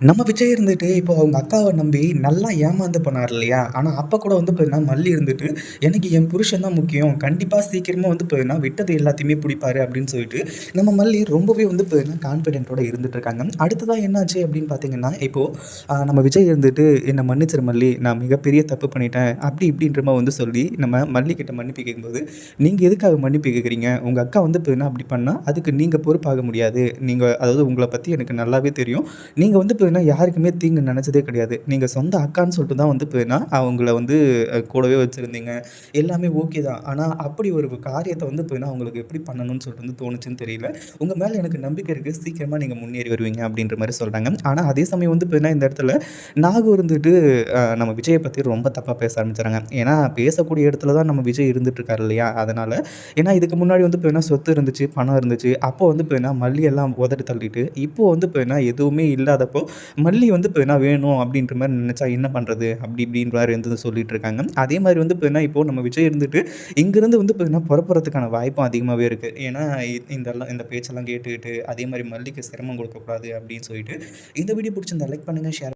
நம்ம விஜய் இருந்துட்டு இப்போ அவங்க அக்காவை நம்பி நல்லா ஏமாந்து போனார் இல்லையா? ஆனால் அப்போ கூட வந்து பார்த்தீங்கன்னா, மல்லி இருந்துட்டு, "எனக்கு என் புருஷன் தான் முக்கியம். கண்டிப்பாக சீக்கிரமாக வந்து பார்த்தீங்கன்னா, விட்டது எல்லாத்தையுமே பிடிப்பாரு அப்படின்னு சொல்லிட்டு, நம்ம மல்லி ரொம்பவே வந்து பார்த்தீங்கன்னா, கான்ஃபிடென்ட்டோட இருந்துட்டு இருக்காங்க. அடுத்ததாக என்னாச்சு அப்படின்னு பார்த்தீங்கன்னா, இப்போது நம்ம விஜய் இருந்துட்டு, என்னை மன்னிச்சிரு மல்லி. நான் மிகப்பெரிய தப்பு பண்ணிட்டேன்." அப்படி இப்படின்ற வந்து சொல்லி, நம்ம மல்லிக்கிட்ட மன்னிப்பு கேட்கும்போது, நீங்கள் எதுக்காக மன்னிப்பு கேட்குறீங்க? உங்கள் அக்கா வந்து பார்த்தீங்கன்னா, அப்படி பண்ணால் அதுக்கு நீங்கள் பொறுப்பாக முடியாது. நீங்கள் அதாவது உங்களை பற்றி எனக்கு நல்லாவே தெரியும். நீங்கள் வந்து பார்த்தீங்கன்னா, யாருக்குமே தீங்கு நினச்சதே கிடையாது. நீங்கள் சொந்த அக்கான்னு சொல்லிட்டு தான் வந்து பார்த்தீங்கன்னா, அவங்கள வந்து கூடவே வச்சுருந்தீங்க எல்லாமே ஓகே தான். ஆனால் அப்படி ஒரு காரியத்தை வந்து பார்த்தீங்கன்னா, அவங்களுக்கு எப்படி பண்ணணும்னு சொல்லிட்டு வந்து தோணுச்சுன்னு தெரியல. உங்கள் மேலே எனக்கு நம்பிக்கை இருக்குது சீக்கிரமாக நீங்கள் முன்னேறி வருவீங்க." அப்படின்ற மாதிரி சொல்கிறாங்க ஆனால் அதே சமயம் வந்து பார்த்தீங்கன்னா, இந்த இடத்துல நாகு இருந்துட்டு நம்ம விஜயை பற்றி ரொம்ப தப்பாக பேச ஆரம்பிச்சுறாங்க. ஏன்னா, பேசக்கூடிய இடத்துல தான் நம்ம விஜய் இருந்துட்டுருக்காரு இல்லையா? அதனால் ஏன்னா, இதுக்கு முன்னாடி வந்து பார்த்தீங்கன்னா, சொத்து இருந்துச்சு, பணம் இருந்துச்சு. அப்போ வந்து பார்த்தீங்கன்னா, மல்லி எல்லாம் உதறி தள்ளிட்டு, இப்போ வந்து பார்த்தீங்கன்னா, எதுவுமே இல்லாதப்போ மல்லி வந்து இப்போ என்ன வேணும் அப்படின்ற மாதிரி நினச்சா என்ன பண்ணுறது அப்படி இப்படின்ற மாதிரி சொல்லிட்டு இருக்காங்க. அதே மாதிரி வந்து பார்த்தீங்கன்னா, இப்போ நம்ம விஜய் இருந்துட்டு, இங்கேருந்து வந்து பார்த்தீங்கன்னா, புறப்புறதுக்கான வாய்ப்பும் அதிகமாகவே இருக்குது ஏன்னா, இதெல்லாம் இந்த பேச்செல்லாம் கேட்டுக்கிட்டு, அதே மாதிரி மல்லிக்கு சிரமம் கொடுக்கக்கூடாது அப்படின்னு சொல்லிட்டு, இந்த வீடியோ பிடிச்சிருந்தா லைக் பண்ணுங்கள் ஷேர்